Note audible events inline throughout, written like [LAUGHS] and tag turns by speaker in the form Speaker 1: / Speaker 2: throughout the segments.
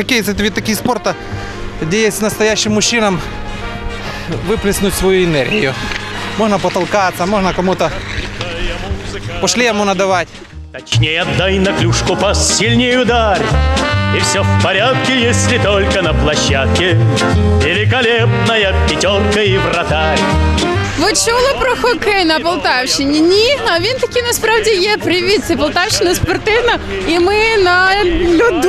Speaker 1: хоккей это вид такий спорта, где есть настоящим мужчинам выплеснуть свою энергию. Можно потолкаться, можно кому-то по шлему надавать.
Speaker 2: Точнее, отдай на клюшку пас, сильнее ударь. И все в порядке, если только на площадке Великолепная пятерка и вратарь
Speaker 3: Ви чули про хокей на Полтавщині? Ні, а він таки насправді є. Привіт, це Полтавщина спортивна. І ми на льоду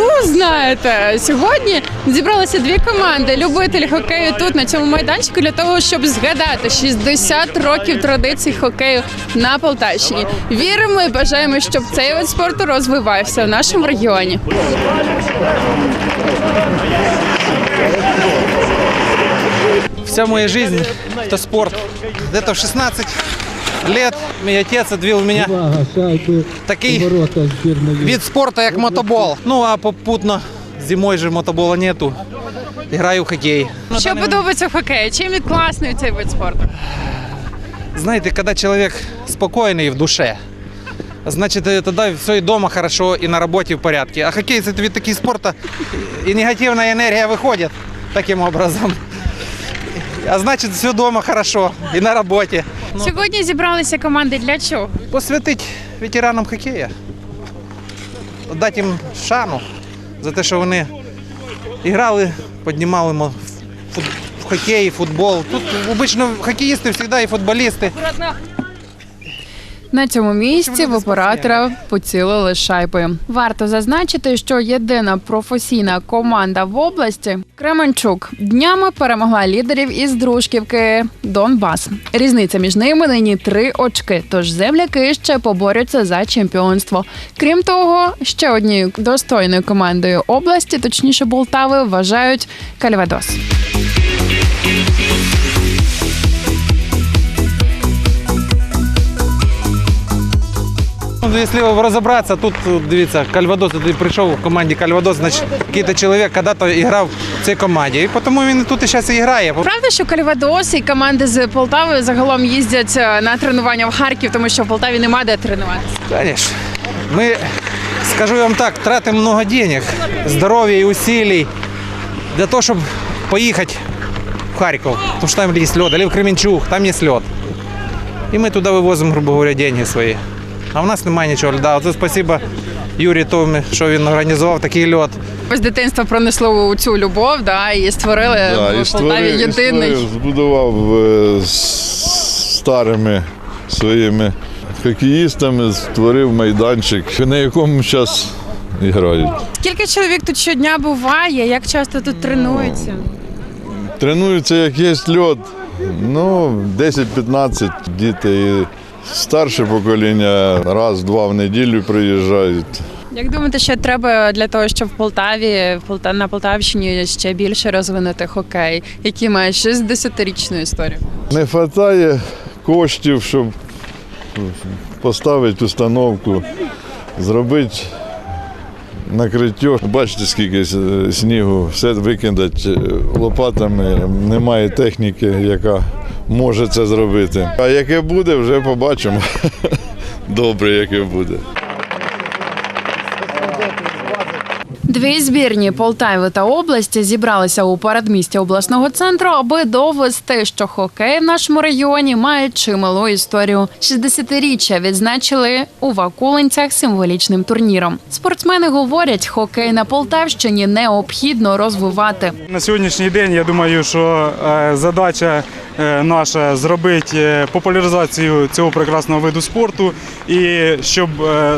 Speaker 3: знаєте. Сьогодні зібралися дві команди любителі хокею тут на цьому майданчику для того, щоб згадати 60 років традицій хокею на Полтавщині. Віримо і бажаємо, щоб цей вид спорту розвивався в нашому регіоні.
Speaker 1: Вся моя жизнь – это спорт. Где-то в 16 лет мой отец отвел меня
Speaker 4: Увага, шайби,
Speaker 1: такий вид спорта, як мотобол. Ну а попутно зимой же мотобола нету. Играю в хоккей.
Speaker 3: Що подобається в хокеї? Чим він класний цей вид спорту?
Speaker 1: Знаете, когда человек спокойный в душе, значит, э, тогда все и дома хорошо, и на работе в порядке. А хоккей – это вид такий спорта, и негативная энергия выходит таким образом. А значит, все дома хорошо, и на работе.
Speaker 3: Сьогодні зібралися команди для чого?
Speaker 1: Посвятить ветеранам хокея. Дати їм шану за те, що вони грали, піднімали фут- хокей, футбол. Тут обично хокеїсти завжди і футболісти.
Speaker 3: На цьому місці в оператора поцілили шайбою. Варто зазначити, що єдина професійна команда в області Кременчук днями перемогла лідерів із дружківки Донбас. Різниця між ними нині три очки. Тож земляки ще поборються за чемпіонство. Крім того, ще однією достойною командою області, точніше Болтави, вважають Кальвадос.
Speaker 1: Якщо розібратися, тут дивіться, Кальвадос туди прийшов в команді Кальвадос, значить, якийсь чоловік коли-то грав в цій команді. І тому він тут і зараз і грає.
Speaker 3: Правда, що Кальвадос і команди з Полтави загалом їздять е, на тренування в Харків, тому що в Полтаві нема де тренуватися.
Speaker 1: Конечно. Мы, скажу вам так, тратим много денег, здоровья и усилий для того, чтобы поехать в Харьков, потому что там есть лед, или в Кременчуг, там есть лед. И мы туда вывозим, грубо говоря, деньги свои. А в нас немає нічого льда. Оце спасибо Юрію Томі, що він організував такий льод.
Speaker 3: З дитинства пронесло цю любов, да, і створили
Speaker 5: Да,
Speaker 3: в
Speaker 5: і
Speaker 3: Полтаві
Speaker 5: і
Speaker 3: єдиний.
Speaker 5: створив, збудував е, з старими своїми хокеїстами, створив майданчик, на якому зараз грають.
Speaker 3: Скільки чоловік тут щодня буває? Як часто тут тренуються?
Speaker 5: Тренуються, як є льод. Ну, 10-15 діти. Старше покоління раз-два в неділю приїжджають.
Speaker 3: Як думаєте, що треба для того, щоб в Полтаві на Полтавщині ще більше розвинути хокей, який має 60-річну історію?
Speaker 5: Не вистачає коштів, щоб поставити установку, зробити накриття. Бачите, скільки снігу, все викидати лопатами. Немає техніки, яка може це зробити. А яке буде, вже побачимо. [LAUGHS] Добре, яке буде.
Speaker 3: Дві збірні Полтави та області зібралися у передмісті обласного центру, аби довести, що хокей в нашому регіоні має чималу історію. 60-річчя відзначили у Вакулинцях символічним турніром. Спортсмени говорять, хокей на Полтавщині необхідно розвивати.
Speaker 6: На сьогоднішній день я думаю, що е, задача е, наша зробити е, популяризацію цього прекрасного виду спорту і щоб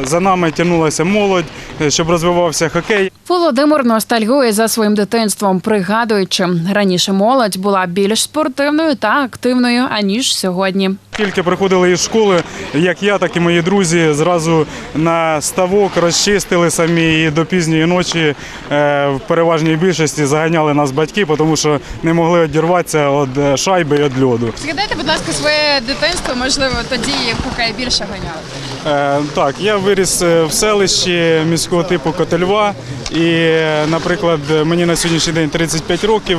Speaker 6: за нами тягнулася молодь, щоб розвивався хокей.
Speaker 3: Володимир ностальгує за своїм дитинством, пригадуючи, раніше молодь була більш спортивною та активною аніж сьогодні.
Speaker 6: Тільки приходили із школи, як я, так і мої друзі, зразу на ставок розчистили самі і до пізньої ночі е, в переважній більшості заганяли нас батьки, тому що не могли одірватися від е, шайби і від льоду.
Speaker 3: Згадайте, будь ласка, своє дитинство, можливо, тоді хокей більше ганяли.
Speaker 6: Е, Так, я виріс в селищі міського типу Котельва. І, наприклад, мені на сьогоднішній день 35 років.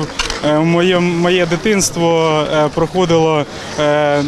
Speaker 6: Моє, моє дитинство проходило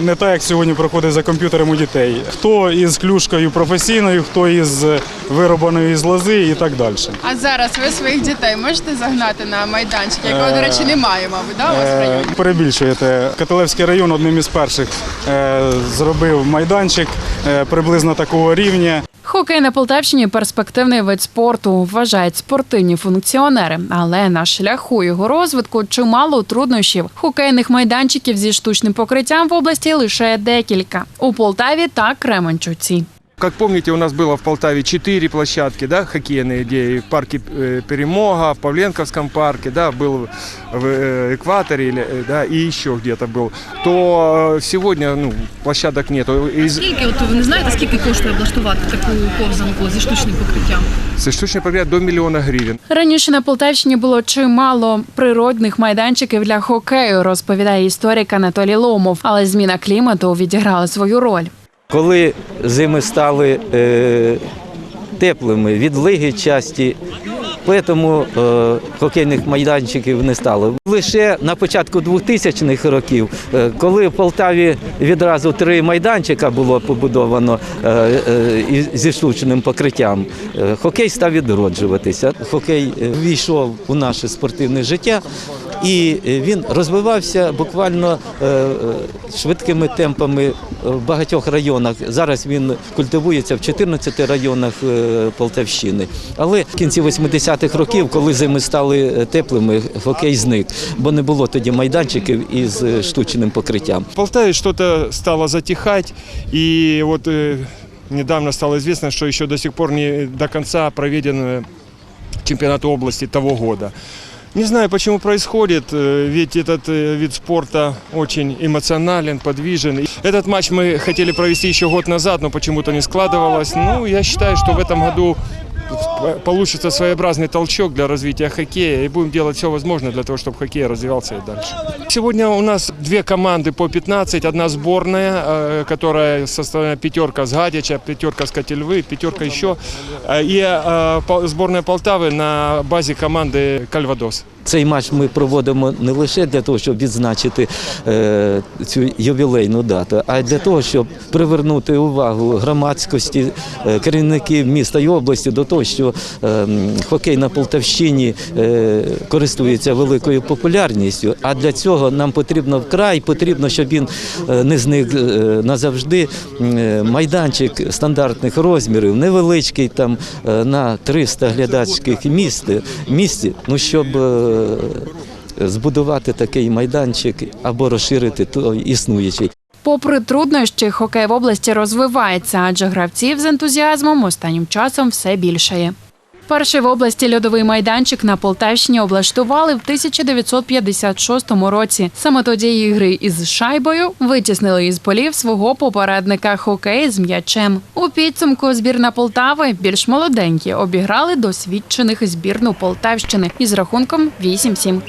Speaker 6: не так, як сьогодні проходить за комп'ютером у дітей. Хто із клюшкою професійною, хто із виробаною із лози і так далі.
Speaker 3: А зараз ви своїх дітей можете загнати на майданчик, якого, до речі, немає, мабуть, да, у вас в
Speaker 6: Е,
Speaker 3: районі?
Speaker 6: Перебільшуєте. Каталевський район одним із перших е, зробив майданчик е, приблизно такого рівня.
Speaker 3: Хокей на Полтавщині перспективний вид спорту, вважають спортивні функціонери. Але на шляху його розвитку чимало труднощів. Хокейних майданчиків зі штучним покриттям в області лише декілька у Полтаві та Кременчуці.
Speaker 7: Как помните, у нас было в Полтаве четыре площадки, да, хоккейные, где и в парке э, Перемога, в Павленковском парке, да, был в э, Экваторе, или, э, да, и еще где-то был. То э, сегодня, ну, площадок нету. Из,
Speaker 8: Скільки, от ви не знаєте, скільки коштує облаштувати таку ковзанку зі штучним покриттям?
Speaker 7: с штучной покрытия до миллиона гривен.
Speaker 3: Раніше на Полтавщині було чимало природних майданчиків для хокею, розповідає історик Анатолій Ломов. Але зміна клімату відіграла свою роль.
Speaker 9: Коли зими стали е, теплими, відлиги часті, тому е, хокейних майданчиків не стало. Лише на початку 2000-х років, е, коли в Полтаві відразу три майданчика було побудовано зі штучним покриттям, хокей став відроджуватися. Хокей ввійшов у наше спортивне життя. І е, він розвивався буквально е, е, швидкими темпами в багатьох районах. Зараз він культивується в 14 районах Полтавщини. Але в кінці 80-х років, коли зими стали теплими, хокей зник, бо не було тоді майданчиків із штучним покриттям.
Speaker 7: В Полтаве что-то стало затихать, и вот э, недавно стало известно, что еще до сих пор не до конца проведен чемпионат области того года. Не знаю, почему происходит, э, ведь этот э, вид спорта очень эмоционален, подвижен. И Этот матч мы хотели провести еще год назад, но почему-то не складывалось. Ну, я считаю, что в этом году получится своеобразный толчок для развития хоккея и будем делать все возможное для того, чтобы хоккей развивался и дальше. Сегодня у нас две команды по 15, одна сборная, э, которая составлена пятерка с Гадича, пятерка с Котельвы, пятерка еще, э, и э, пол- сборная Полтавы на базе команды Кальвадос.
Speaker 9: Цей матч ми проводимо не лише для того, щоб відзначити е, цю ювілейну дату, а й для того, щоб привернути увагу громадськості, е, керівників міста і області до того, що е, хокей на Полтавщині користується великою популярністю. А для цього нам потрібно вкрай потрібно, щоб він не зник назавжди. Е, Майданчик стандартних розмірів, невеличкий там на 300 глядацьких місць, місць ну щоб. Збудувати такий майданчик або розширити той існуючий.
Speaker 3: Попри труднощі, хокей в області розвивається, адже гравців з ентузіазмом останнім часом все більшає. Перший в області льодовий майданчик на Полтавщині облаштували в 1956 році. Саме тоді ігри із шайбою витіснили із полів свого попередника хокей з м'ячем. У підсумку збірна Полтави більш молоденькі обіграли досвідчених збірну Полтавщини із рахунком 8-7.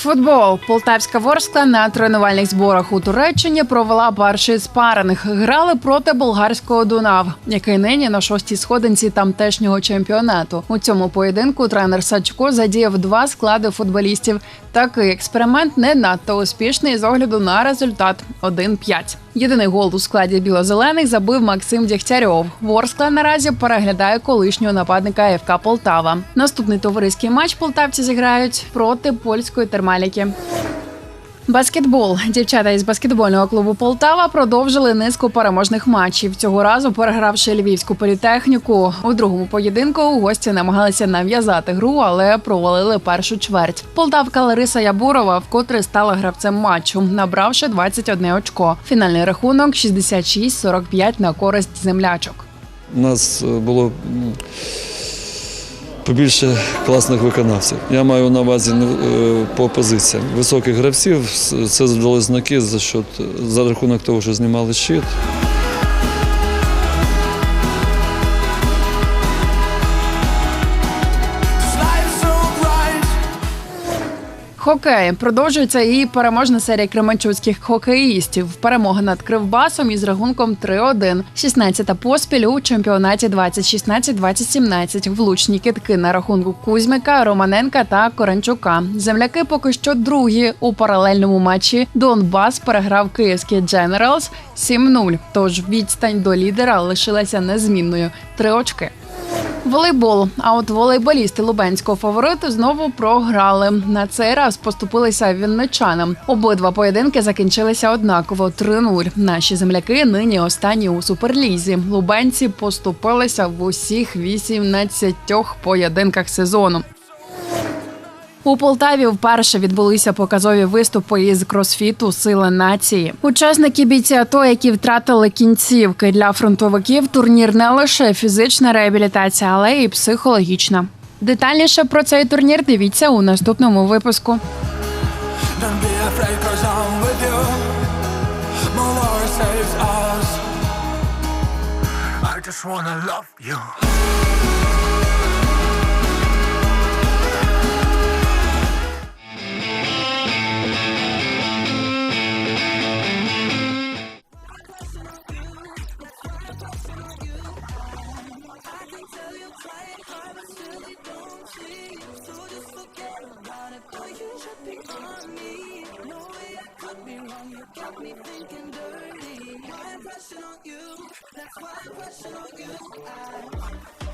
Speaker 3: Футбол. Полтавська Ворскла на тренувальних зборах у Туреччині провела перший спаринг. Грали проти болгарського Дунав, який нині на шостій сходинці тамтешнього чемпіонату. У цьому поєдинку тренер Сачко задіяв два склади футболістів. Такий експеримент не надто успішний з огляду на результат 1-5. Єдиний гол у складі білозелених забив Максим Дягтярьов. Ворскла наразі переглядає колишнього нападника ФК Полтава. Наступний товариський матч полтавці зіграють проти польської термаліки. Баскетбол. Дівчата із баскетбольного клубу Полтава продовжили низку переможних матчів. Цього разу перегравши львівську політехніку. У другому поєдинку гості намагалися нав'язати гру, але провалили першу чверть. Полтавка Лариса Ябурова вкотре стала гравцем матчу, набравши 21 очко. Фінальний рахунок 66-45 на користь землячок.
Speaker 10: У нас е, було побільше класних виконавців. Я маю на увазі е, по позиціям. Високих гравців це дали знаки за счет, за рахунок того, що знімали щит.
Speaker 3: Хокей продовжується і переможна серія кременчуцьких хокеїстів. Перемога над Кривбасом із рахунком 3-1. 16-та поспіль у чемпіонаті 2016-2017. Влучні китки на рахунку Кузьмика, Романенка та Коренчука. Земляки поки що другі у паралельному матчі. Донбас переграв київський Дженералс 7-0. Тож відстань до лідера лишилася незмінною три очки. Волейбол. А от волейболісти лубенського фавориту знову програли. На цей раз поступилися вінничанам. Обидва поєдинки закінчилися однаково 3-0. Наші земляки нині останні у суперлізі. Лубенці поступилися в усіх 18 поєдинках сезону. У Полтаві вперше відбулися показові виступи із кросфіту Сила нації. Учасники бійці АТО, які втратили кінцівки для фронтовиків, турнір не лише фізична реабілітація, але й психологічна. Детальніше про цей турнір дивіться у наступному випуску.
Speaker 11: Be afraid cause you got me thinking dirty. Why I'm on you?
Speaker 12: That's why I'm on you. I